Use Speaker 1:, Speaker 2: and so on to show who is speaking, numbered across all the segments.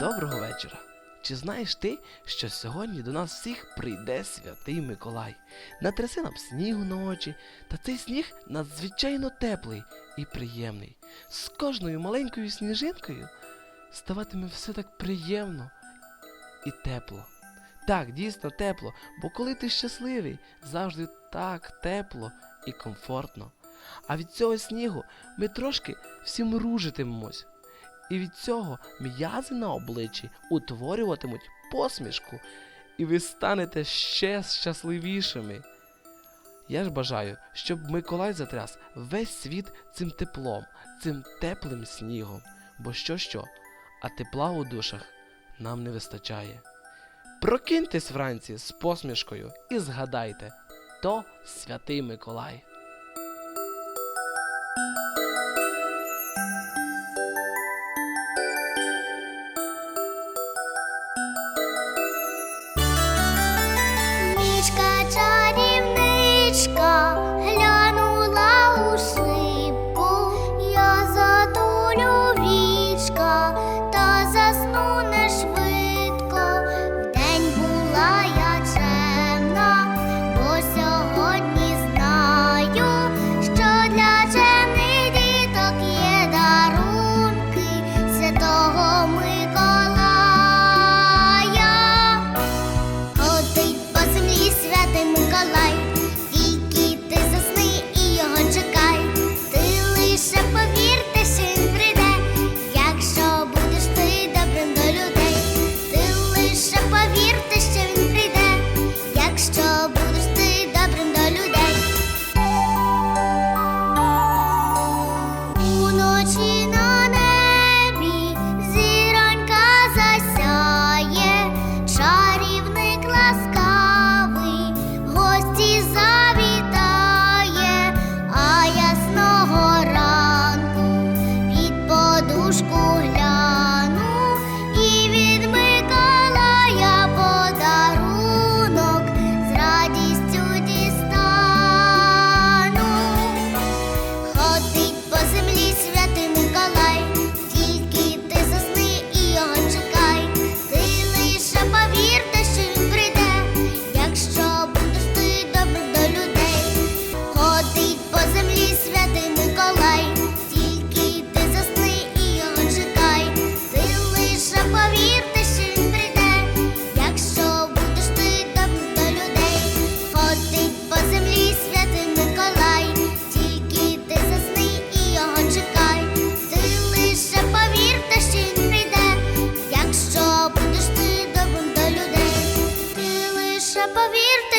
Speaker 1: Доброго вечора. Чи знаєш ти, що сьогодні до нас всіх прийде святий Миколай? Натрясе нам снігу на очі, та цей сніг надзвичайно теплий і приємний. З кожною маленькою сніжинкою ставатиме все так приємно і тепло. Так, дійсно тепло, бо коли ти щасливий, завжди так тепло і комфортно. А від цього снігу ми трошки всі мружитимемось. І від цього м'язи на обличчі утворюватимуть посмішку, і ви станете ще щасливішими. Я ж бажаю, щоб Миколай затряс весь світ цим теплом, цим теплим снігом, бо що що, а тепла у душах нам не вистачає. Прокиньтесь вранці з посмішкою і згадайте, то святий Миколай.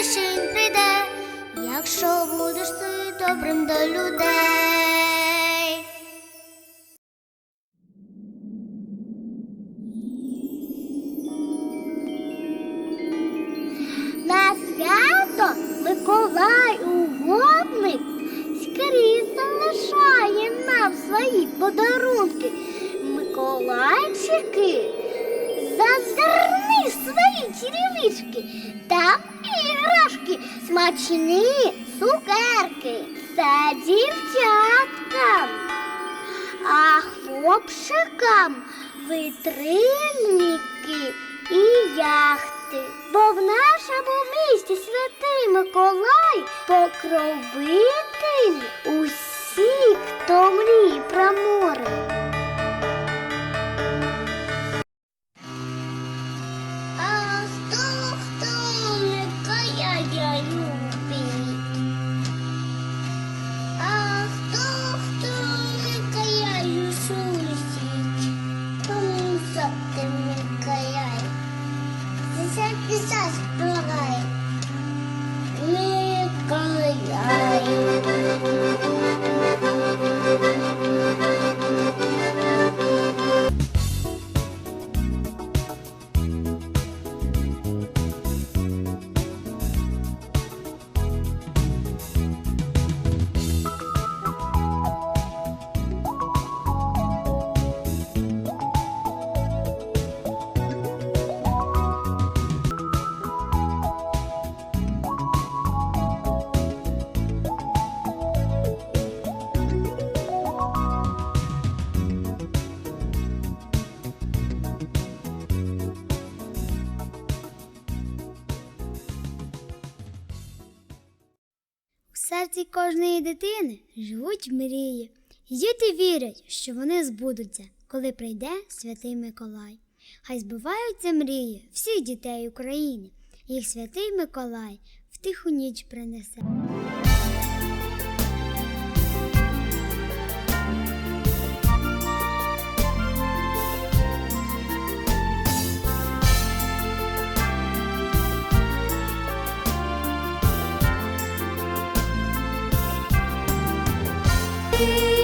Speaker 2: Повірте, прийде, якщо будеш ти добрим до людей. На свято Миколай угодник скрізь залишає нам свої подарунки. Миколайчики, зазирни свої черевички, там іграшки, смачні цукерки. Це дівчаткам, а хлопчикам витрильники і яхти. Бо в нашому місті святий Миколай покровитель усіх, хто мріє про море. Pistas,
Speaker 3: серці кожної дитини живуть мрії. І діти вірять, що вони збудуться, коли прийде святий Миколай. Хай збуваються мрії всіх дітей України. Їх святий Миколай в тиху ніч принесе. Música